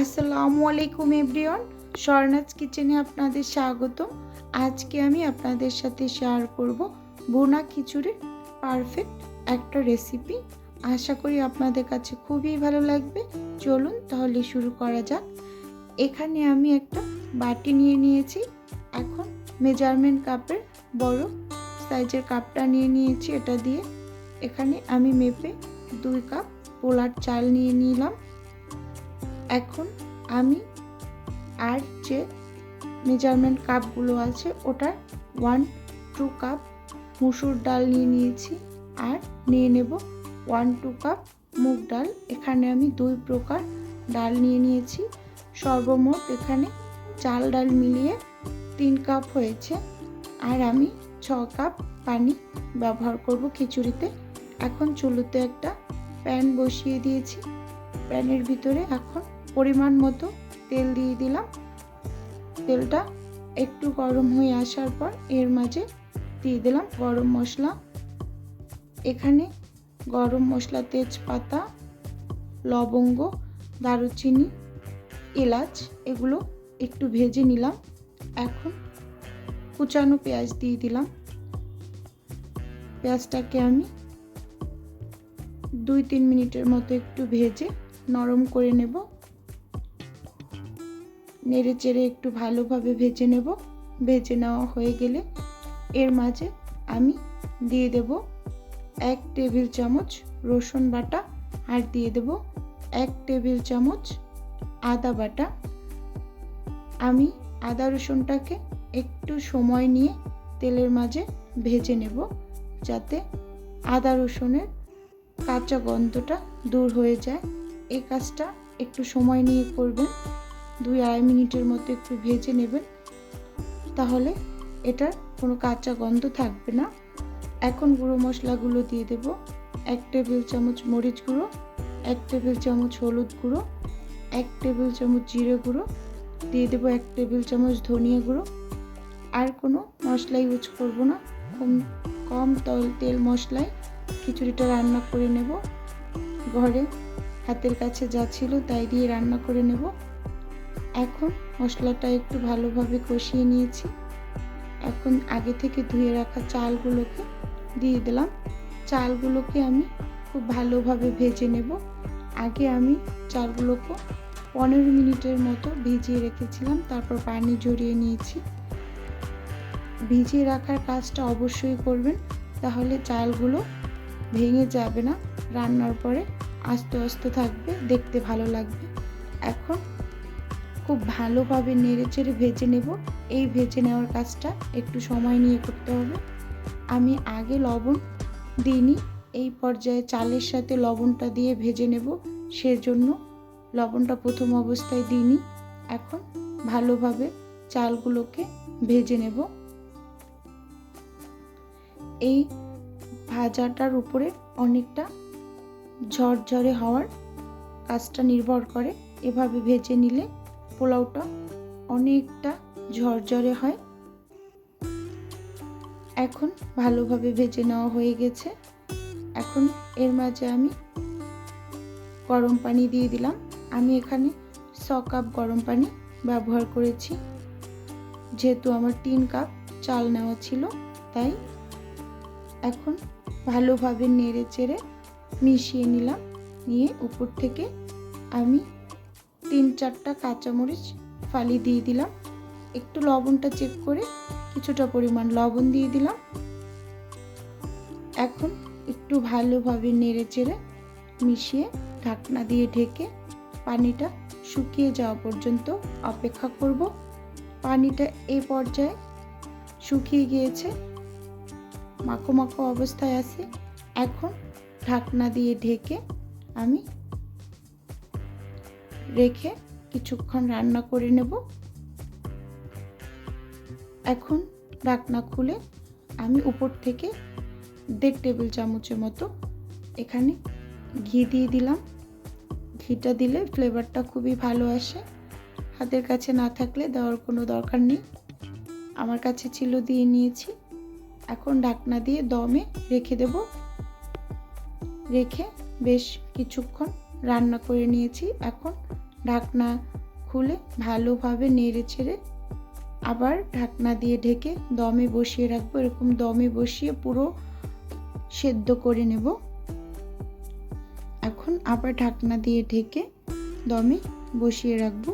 আসসালামু আলাইকুম এভরিওয়ান, স্বর্ণাজ কিচেনে আপনাদের স্বাগত আজকে আমি আপনাদের সাথে শেয়ার করব বোনা খিচুড়ির পারফেক্ট একটা রেসিপি আশা করি আপনাদের কাছে খুবই ভালো লাগবে। চলুন তাহলে শুরু করা যাক। এখানে আমি একটা বাটি নিয়ে নিয়েছি। এখন মেজারমেন্ট কাপের বড় সাইজের কাপটা নিয়ে নিয়েছি এটা দিয়ে। এখানে আমি মেপে দুই কাপ পোলার চাল নিয়ে নিলাম। এখন আমি আর যে মেজারমেন্ট কাপগুলো আছে, ওটার ওয়ান টু কাপ মুসুর ডাল নিয়ে নিয়েছি আর নিয়ে নেব ওয়ান টু কাপ মুগ ডাল। এখানে আমি দুই প্রকার ডাল নিয়ে নিয়েছি। সর্বমোট এখানে চাল ডাল মিলিয়ে তিন কাপ হয়েছে। আর আমি ছ কাপ পানি ব্যবহার করব খিচুড়িতে। এখন চুলোতে একটা প্যান বসিয়ে দিয়েছি। প্যানের ভিতরে এখন পরিমাণ মতো তেল দিয়ে দিলাম। তেলটা একটু গরম হয়ে আসার পর এর মাঝে দিয়ে দিলাম গরম মশলা। এখানে গরম মশলা, তেজপাতা, লবঙ্গ, দারুচিনি, এলাচ এগুলো একটু ভেজে নিলাম। এখন কুচানো পেঁয়াজ দিয়ে দিলাম। পেঁয়াজটাকে আমি দুই তিন মিনিটের মতো একটু ভেজে নরম করে নেব। নেড়ে চেড়ে একটু ভালোভাবে ভেজে নেব। ভেজে নেওয়া হয়ে গেলে এর মাঝে আমি দিয়ে দেব এক টেবিল চামচ রসুন বাটা আর দিয়ে দেব এক টেবিল চামচ আদা বাটা। আমি আদা রসুনটাকে একটু সময় নিয়ে তেলের মাঝে ভেজে নেব যাতে আদা রসুনের কাঁচা গন্ধটা দূর হয়ে যায়। এই কাজটা একটু সময় নিয়ে করবেন। দুই আড়াই মিনিটের মতো একটু ভেজে নেবেন। তাহলে এটার কোনো কাঁচা গন্ধ থাকবে না। এখন গুঁড়ো মশলাগুলো দিয়ে দেব। এক টেবিল চামচ মরিচ গুঁড়ো, এক টেবিল চামচ হলুদ গুঁড়ো, এক টেবিল চামচ জিরে গুঁড়ো, দিয়ে দেবো এক টেবিল চামচ ধনিয়া গুঁড়ো। আর কোনো মশলা ইউজ করব না। কম কম তল, তেল মশলায় খিচুড়িটা রান্না করে নেব। ঘরে হাতের কাছে যা ছিল তাই দিয়ে রান্না করে নেব। এখন মশলাটা একটু ভালোভাবে কষিয়ে নিয়েছি। এখন আগে থেকে ধুয়ে রাখা চালগুলোকে দিয়ে দিলাম। চালগুলোকে আমি খুব ভালোভাবে ভেজে নেব। আগে আমি চালগুলোকে পনেরো মিনিটের মতো ভিজিয়ে রেখেছিলাম, তারপর পানি ঝরিয়ে নিয়েছি। ভিজিয়ে রাখার কাজটা অবশ্যই করবেন, তাহলে চালগুলো ভেঙে যাবে না। রান্নার পরে আস্তে আস্তে থাকবে, দেখতে ভালো লাগবে। এখন খুব ভালোভাবে নেড়ে চেড়ে ভেজে নেব। এই ভেজে নেওয়ার কাজটা একটু সময় নিয়ে করতে হবে। আমি আগে লবণ দিইনি, এই পর্যায়ে চালের সাথে লবণটা দিয়ে ভেজে নেব। সেজন্য লবণটা প্রথম অবস্থায় দিইনি, এখন ভালোভাবে চালগুলোকে ভেজে নেব। এই ভাজাটার উপরে অনেকটা ঝরঝরে হওয়ার কাজটা নির্ভর করে। এভাবে ভেজে নিলে পোলাওটা অনেকটা ঝরঝরে হয়। এখন ভালোভাবে ভেজে নেওয়া হয়ে গেছে। এখন এর মাঝে আমি গরম পানি দিয়ে দিলাম। আমি এখানে ছ কাপ গরম পানি ব্যবহার করেছি। যেহেতু আমার তিন কাপ চাল নেওয়া ছিল, তাই এখন ভালোভাবে নেড়ে চেড়ে মিশিয়ে নিলাম। নিয়ে উপর থেকে আমি তিন চারটা কাঁচামরিচ ফালি দিয়ে দিলাম। একটু লবণটা চেক করে কিছুটা পরিমাণ লবণ দিয়ে দিলাম। এখন একটু ভালোভাবে নেড়ে চেড়ে মিশিয়ে ঢাকনা দিয়ে ঢেকে পানিটা শুকিয়ে যাওয়া পর্যন্ত অপেক্ষা করব। পানিটা এই পর্যায়ে শুকিয়ে গিয়েছে, মাখো মাখো অবস্থায় আছে। এখন ঢাকনা দিয়ে ঢেকে আমি রেখে কিছুক্ষণ রান্না করে নেব। এখন ঢাকনা খুলে আমি উপর থেকে দেড় টেবিল চামচের মতো এখানে ঘি দিয়ে দিলাম। ঘিটা দিলে ফ্লেভারটা খুবই ভালো আসে। হাতের কাছে না থাকলে দেওয়ার কোনো দরকার নেই। আমার কাছে ছিল দিয়ে নিয়েছি। এখন ঢাকনা দিয়ে দমে রেখে দেব। রেখে বেশ কিছুক্ষণ রান্না করে নিয়েছি। এখন ঢাকনা খুলে ভালোভাবে নেড়ে ছেড়ে আবার ঢাকনা দিয়ে ঢেকে দমে বসিয়ে রাখব। এরকম দমে বসিয়ে পুরো সেদ্ধ করে নেব। এখন আবার ঢাকনা দিয়ে ঢেকে দমে বসিয়ে রাখব।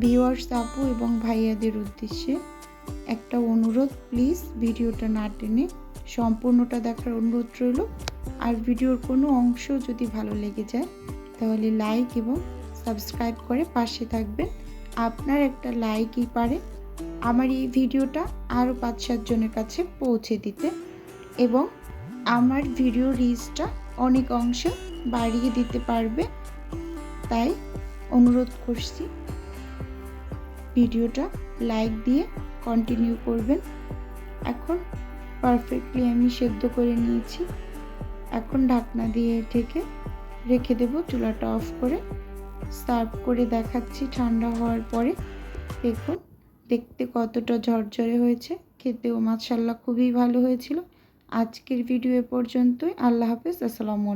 ভিওয়ার্স আপু এবং ভাইয়াদের উদ্দেশ্যে একটা অনুরোধ প্লিজ ভিডিওটা না টেনে সম্পূর্ণটা দেখার অনুরোধ রইল। আর ভিডিওর কোনো অংশ যদি ভালো লেগে যায়, তাহলে লাইক এবং সাবস্ক্রাইব করে পাশে থাকবেন। আপনার একটা লাইকই পারে আমার এই ভিডিওটা আরও পাঁচ সাতজনের কাছে পৌঁছে দিতে এবং আমার ভিডিও রিচটা অনেক অংশে বাড়িয়ে দিতে পারবে। তাই অনুরোধ করছি, ভিডিওটা লাইক দিয়ে কন্টিনিউ করবেন। এখন পারফেক্টলি আমি সেদ্ধ করে নিয়েছি। এখন ঢাকনা দিয়ে ঢেকে রেখে দেব, চুলাটা অফ করে সার্ভ করে দেখাচ্ছি ঠান্ডা হওয়ার পরে। দেখুন, দেখতে কতটা ঝরঝরে হয়েছে, খেতেও মাশাল্লাহ খুবই ভালো হয়েছিল। আজকের ভিডিও পর্যন্তই, আল্লাহ হাফেজ, আসসালামু